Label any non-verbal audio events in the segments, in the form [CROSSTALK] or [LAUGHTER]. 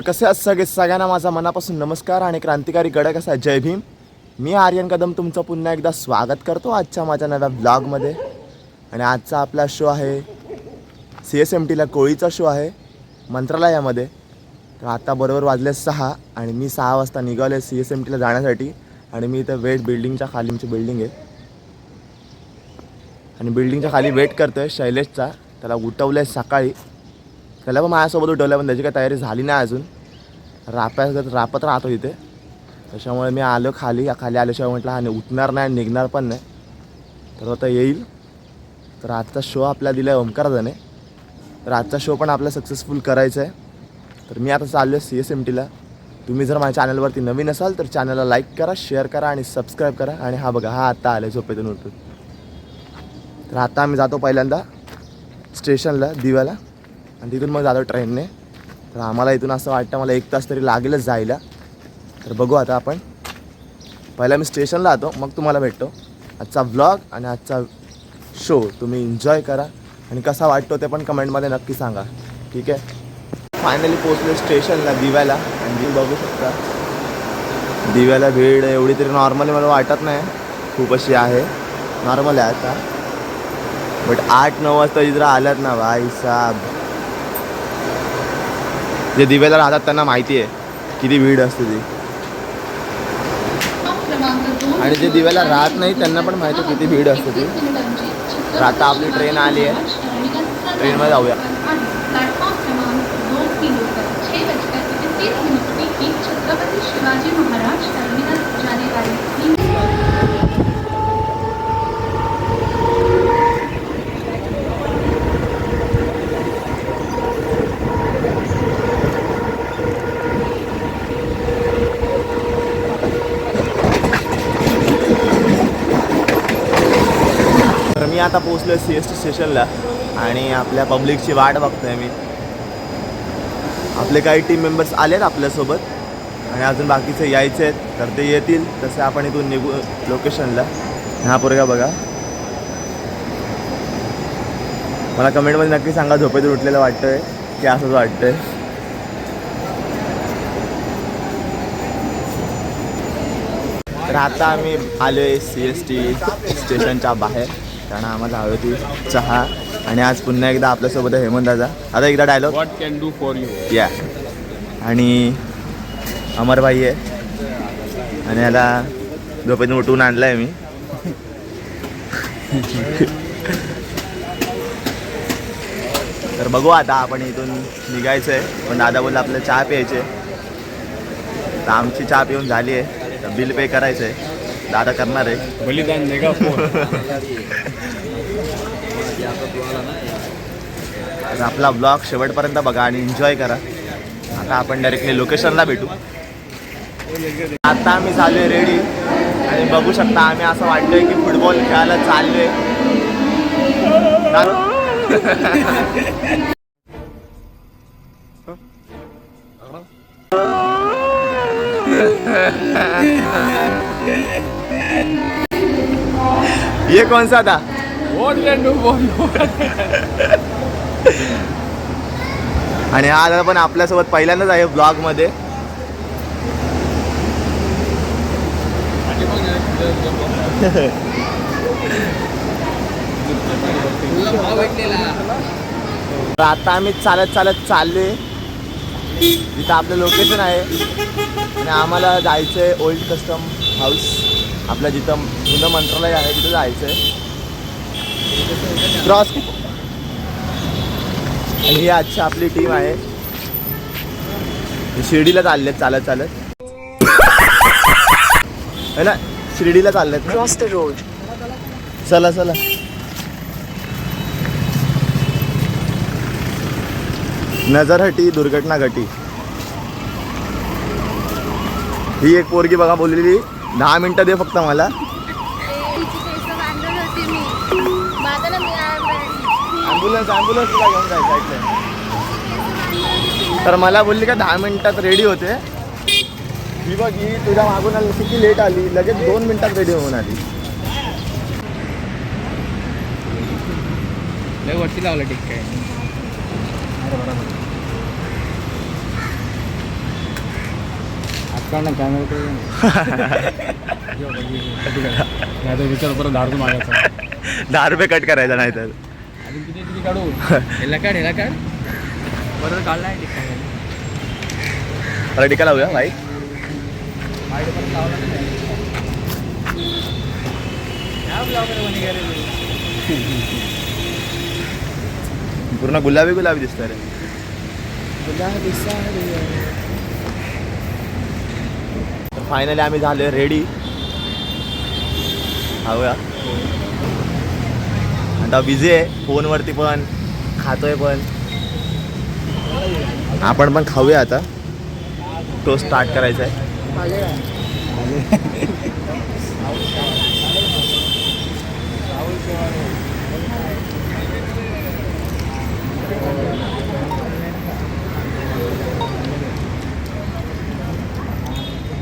तर कसे असं सगळे? सगळ्यांना माझा मनापासून नमस्कार आणि क्रांतिकारी गडक असा जय भीम. मी आर्यन कदम तुमचं पुन्हा एकदा स्वागत करतो आजच्या माझ्या नव्या ब्लॉगमध्ये. आणि आजचा आपला शो आहे सी एस एम टीला कोळीचा शो आहे मंत्रालयामध्ये. तर आता बरोबर वाजले सहा आणि मी सहा वाजता निघालो आहे सी एस एम टीला जाण्यासाठी. आणि मी इथं वेट बिल्डिंगच्या खाली आमची बिल्डिंग आहे. आणि बिल्डिंगच्या खाली वेट करतो आहे शैलेशचा. त्याला उठवलं आहे सकाळी. त्याला पण माझ्यासोबत उठवलं पण त्याची काही तयारी झाली नाही अजून. रापायच रापत राहतो इथे. त्याच्यामुळे मी आलो खाली खाली आल्याशिवाय म्हटलं आणि उठणार नाही निघणार पण नाही. तर आता येईल. तर आजचा शो आपला दिला आहे ओंकाराजाने. तर आजचा शो पण आपला सक्सेसफुल करायचा आहे तर मी आता चाललो आहे सी एस एम टीला तुम्ही जर माझ्या चॅनलवरती नवीन असाल तर चॅनलला लाईक करा शेअर करा आणि सबस्क्राईब करा. आणि हा बघा हा आत्ता आला झोपेतून उठून. तर आता आम्ही जातो पहिल्यांदा स्टेशनला दिव्याला आणि तिथून मग जातो ट्रेनने. तर आम्हाला इथून असं वाटतं मला एक तास तरी लागेलच जायला. तर बघू आता आपण. पहिला मी स्टेशनला जातो मग तुम्हाला भेटतो. आजचा व्लॉग आणि आजचा शो तुम्ही एन्जॉय करा. आणि कसा वाटतो ते पण कमेंटमध्ये नक्की सांगा. ठीक आहे? फायनली पोचलो स्टेशनला दिव्याला. आणि तुम्ही बघू शकता. दिव्याला भीड एवढी तरी नॉर्मली मला वाटत नाही. खूप अशी आहे. नॉर्मल आहे आता. बट आठ नऊ वाजता जिथं आल्यात ना भाई साहेब जे दिव्याला राहतात त्यांना माहिती आहे. किती भीड असते ती. आणि जे दिव्याला राहत नाही त्यांना पण माहिती आहे किती भीड असते ती. आता आपली ट्रेन आली आहे. ट्रेनमध्ये जाऊया. आता पोचलो सी एस टी स्टेशनला आणि आपल्या पब्लिकची वाट बघतोय मी. आपले काही टीम मेंबर्स आलेत आपल्यासोबत आणि अजून बाकीचे यायचे आहेत. तर ते येतील तसे आपण इथून निघू लोकेशनला हा पोरगा बघा. मला कमेंटमध्ये नक्की सांगा झोपेतून उठलेलं वाटतंय की असंच वाटतंय? तर आता आम्ही आलो आहे सी एस टी स्टेशनच्या बाहेर. कारण आम्हाला हवी होती चहा आणि आज पुन्हा एकदा आपल्यासोबत हेमंत दादा. आता एकदा dialogue What can do for you? या. आणि अमरबाई आहे. आणि याला झोपेतून उठवून आणलं आहे मी. तर बघू आता आपण इथून निघायचं आहे पण दादा बोलला आपल्याला चहा प्यायचे तर आमची चहा पिऊन झाली आहे तर बिल पे करायचं आहे दादा करणार आहे. बलिदान देगा फोन तर आपला ब्लॉग शेवटपर्यंत बघा आणि एन्जॉय करा. आता आपण डायरेक्टली लोकेशनला भेटू. आता आम्ही चालू आहे रेडी आणि बघू शकता आम्ही असं वाटतोय की फुटबॉल खेळायला चाललोय. कारण- [LAUGHS] ये कौन सा था? आणि हा दादा पण आपल्यासोबत पहिल्यांदाच आहे ब्लॉगमध्ये. तर आता आम्ही चालत चालत चाललोय. तिथं आपलं लोकेशन आहे. आणि आम्हाला जायचं आहे ओल्ड कस्टम हाऊस आपलं जिथं जुनं मंत्रालय आहे तिथं जायचं आहे क्रॉस आणि ही आजची आपली टीम आहे. शिर्डीला चाललेत चालत चालत. है ना? शिर्डीला चाललेत Cross the road. चला चला. नजर हटी दुर्घटना घटी. ही एक पोरगी बघा बोललेली दहा मिनिटं दे फक्त मला. ॲम्ब्युलन्स ॲम्ब्युलन्स तुला घेऊन जायचं ऐकलं तर मला बोलली का दहा मिनिटात रेडी होते. ही बघ ही तुझ्या मागून आली किती लेट आली? लगेच दोन मिनिटात रेडी होऊन आली. वरती लावलं ठीक काय काढ ना कॅमेरा [LAUGHS] नाही तर विचार परत दहा रुपये मागायचा दहा रुपये कट करायचा नाही तर अजून किती किती काढू? ह्याला काढ ह्याला काढ. बरोबर काढला मला लावूया बाईक पूर्ण गुलाबी गुलाबी दिसतंय रे. गुलाबी फायनली आम्ही झाले रेडी खाऊया. आता बिझी आहे फोनवरती पण खातोय पण. आपण पण खाऊया आता. तो स्टार्ट करायचा आहे.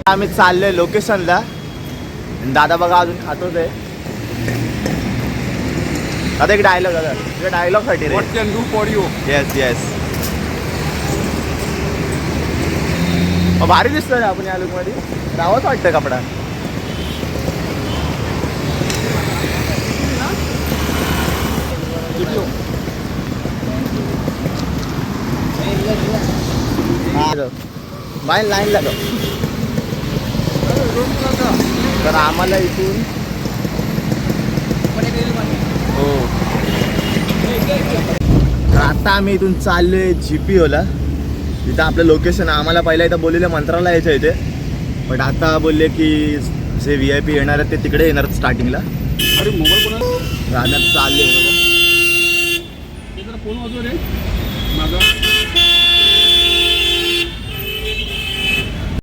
आम्ही चाललोय लोकेशनला दादा बघा अजून खातोच आहे. आता एक डायलॉग दादा. डायलॉगसाठी रे. Can do for you yes yes भारी दिसतोय आपण या लुकमध्ये. रावत वाटतं कपडा बाय लाईन लागो तर आम्हाला इथून हो तर आता आम्ही इथून चाललोय जी पी ओला तिथं आपलं लोकेशन आम्हाला पहिला इथं बोललेलं मंत्रालयाच्या इथे. बट आता बोलले की जे व्ही आय पी येणार आहेत ते तिकडे येणार स्टार्टिंगला अरे मोबाईल कोणा राहण्यात चालले. ते जरा फोन वाजव रे. माझा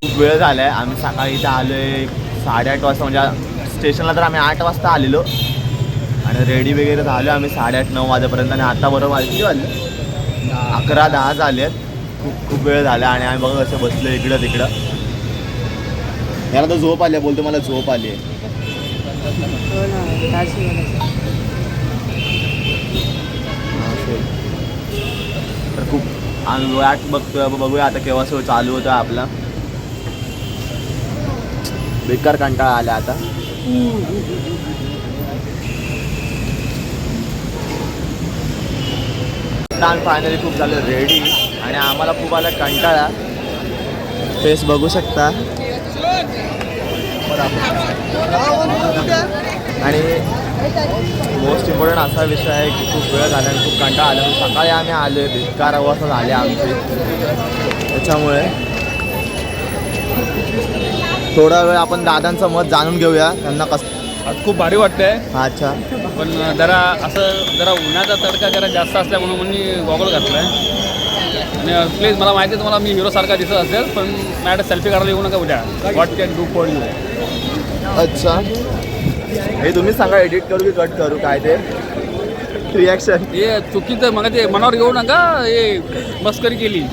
खूप वेळ झाला आहे आम्ही सकाळी इथं आलोय साडेआठ वाजता. म्हणजे स्टेशनला तर आम्ही आठ वाजता आलेलो. आणि रेडी वगैरे झालो आम्ही साडेआठ नऊ वाजेपर्यंत आणि आता बरोबर किती वाजले? अकरा दहा झाले आहेत खूप खूप वेळ झाला आणि आम्ही बघा कसं बसलो इकडं तिकडं. याला तर झोप आली बोलतो मला झोप आली. आहे तर खूप आम्ही वाट बघतोय बघूया आता केव्हा सो चालू होतं आपला. बेकार कंटाळा आला आता. आता फायनली खूप झालं रेडी आणि आम्हाला खूप आला कंटाळा. फेस बघू शकता. आणि मोस्ट इम्पॉर्टंट असा विषय आहे की खूप वेळ झाला आणि खूप कंटाळा आला. म्हणजे सकाळी आम्ही आलो आहे वाजता अवस्था आमचे आमची. त्याच्यामुळे थोडा वेळ आपण दादांचं मत जाणून घेऊया. त्यांना कसं आज खूप भारी वाटतंय. अच्छा. पण जरा असं जरा उन्हाचा तडका जरा जास्त असल्यामुळे म्हणून मी गॉगल घातलाय. आणि प्लीज मला माहिती आहे तुम्हाला मी हिरो सारखा दिसत असेल पण माझ्याकडे सेल्फी काढायला येऊ नका उद्या. What can do for you अच्छा. हे तुम्हीच सांगा एडिट करू की कट करू काय ते? रिॲक्शन हे चुकीचं मग ते मनावर घेऊ नका हे मस्करी केली.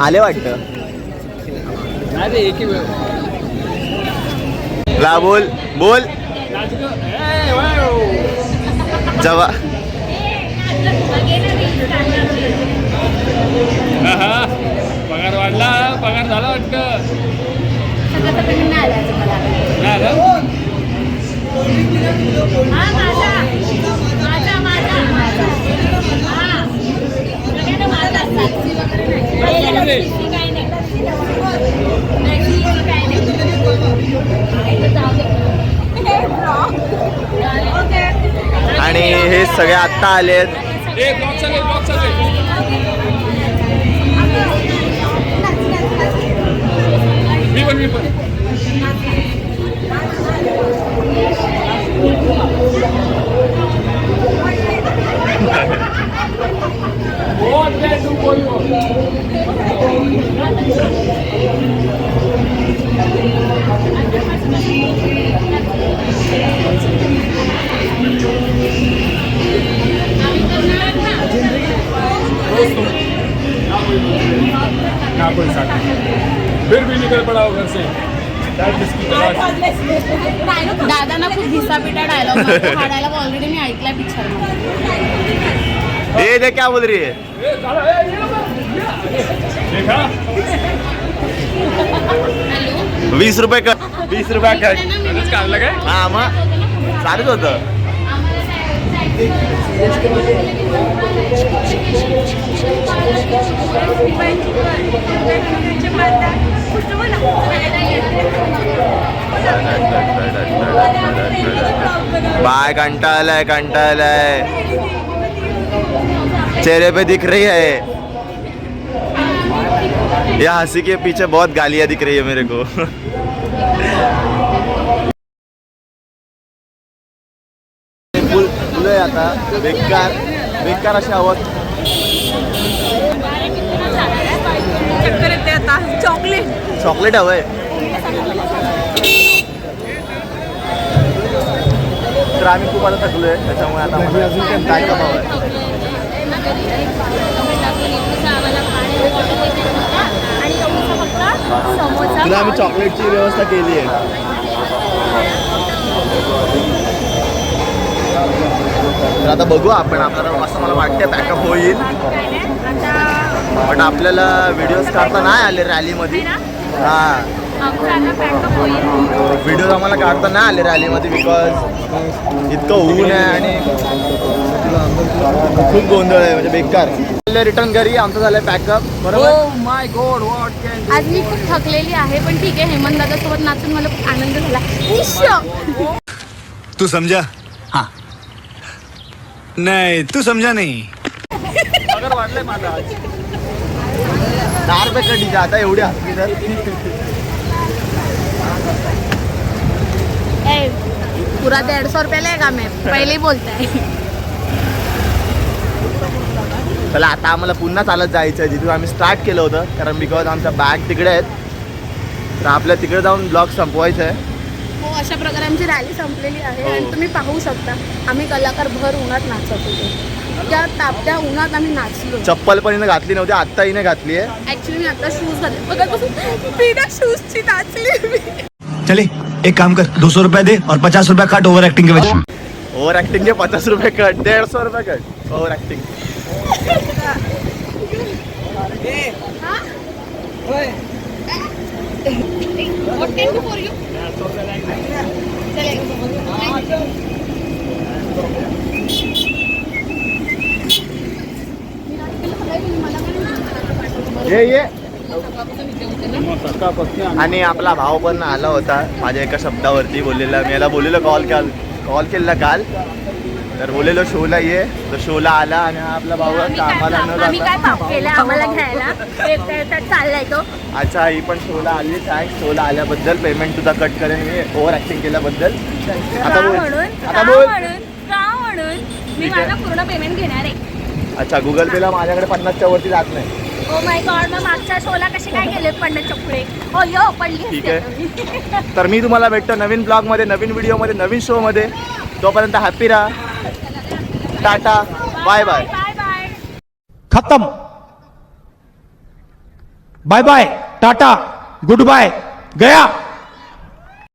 आले वाटतं? नाही ते एकी वेळ. ला बोल बोल. जवा पगार वाढला पगार झाला वाटतं नाही आणि हे सगळे आत्ता आलेत [LAUGHS] ना कोई साथ फिर भी निकल पड़ा हो घर से खूप घिसापिटा डायलॉग हा डायलॉग ऑलरेडी मी ऐकलाय पिक्चरमध्ये. ए दे क्या बोल रही है. देखा वीस रुपये कट वीस रुपये खरंच काढलं काय हा मग. चालूच होतं. बाय कंटाळलाय कंटाळलाय चेहरे पे दिख रही है। यह हँसी के पीछे बहुत गालियाँ दिख रही है मेरे को। आहे आता. बेकार. बेकार अशी आवाज चॉकलेट चॉकलेट हवं आहे. तर आम्ही खूप आता आहे त्याच्यामुळे आता मला अजून काय कमावं आहे. तुला आम्ही चॉकलेटची व्यवस्था केली आहे. तर आता बघू आपण आपल्याला असं मला वाटतं पॅकअप होईल. बट आपल्याला व्हिडिओज काढता नाही आले रॅलीमध्ये हां. व्हिडिओज आम्हाला काढता नाही आले रॅलीमध्ये बिकॉज इतकं ऊन आहे आणि खूप गोंधळ आहे म्हणजे बेकार. रिटर्न घरी आमचं झालंय पॅकअप बरोबर? माय गॉड वॉट कॅन आज मी खूप थकलेली आहे पण ठीक आहे हेमंत दादा सोबत नाचून मला खूप आनंद झाला. तू समझा हाँ. नहीं तू समझा नहीं. पगार वाढलाय माझा आज. दहा रुपये कधीचे आता एवढी हसली तर. ए, पूरा डेढ़ सौ रुपये लेगा मैं? पहले ही बोलता है चला आता आम्हाला पुन्हा चालत जायचं आहे जिथून आम्ही स्टार्ट केलं होतं कारण बिकॉज आमच्या बॅग तिकडे आहेत. तर आपल्या तिकडे जाऊन ब्लॉग संपवायचं आहे हो अशा प्रकारे आमची रॅली संपलेली आहे आणि हो. तुम्ही पाहू शकता आम्ही कलाकार भर उन्हात नाचत होतो. त्या तापत्या उन्हात आम्ही नाचलो. चप्पल पण हिने घातली नव्हती आत्ता हिने घातली आहे. ऍक्च्युली मी आता शूज घातले. बघा बिना शूजची नाचली मी. चले एक काम कर दो सौ रुपया दे और पचास रुपया काट ओवर एक्टिंग के वजह ओव्हर ॲक्टिंगचे पचास रुपये कट दीड सौ रुपये cut over acting What can do for you? ये ये. सकाळपासून आणि आपला भाव पण आला होता. माझ्या एका शब्दावरती बोललेला. मी याला बोललेलो कॉल काल कॉल केलेला काल? तर बोललेलो शोला ये. तर शोला आला आणि हा आपला भाऊ कामाला न आम्ही काय जाता पाप केलं? आम्हाला घ्यायला? एक त्याच्यात चाललाय तो. अच्छा ही पण शोला आली. थँक्स शोला आल्याबद्दल पेमेंट तुझा कट करेन मी. ओव्हर ऍक्टिंग केल्याबद्दल. आता का बोल. म्हणून आता का बोल. म्हणून का म्हणून मी ठीक आहे. माझा पूर्ण पेमेंट घेणार आहे. अच्छा गुगल पेला माझ्याकडे पन्नासच्या वरती जात नाही. ओ माय गॉड मग मागच्या शोला कसे काय गेले पन्नास चपडे ओ यो पडली ठीक आहे. तर मी तुम्हाला भेटतो नवीन ब्लॉगमध्ये नवीन व्हिडिओमध्ये नवीन शोमध्ये तोपर्यंत हॅपी राहा. Tata bye bye. खतम. खत्म bye bye tata goodbye गया.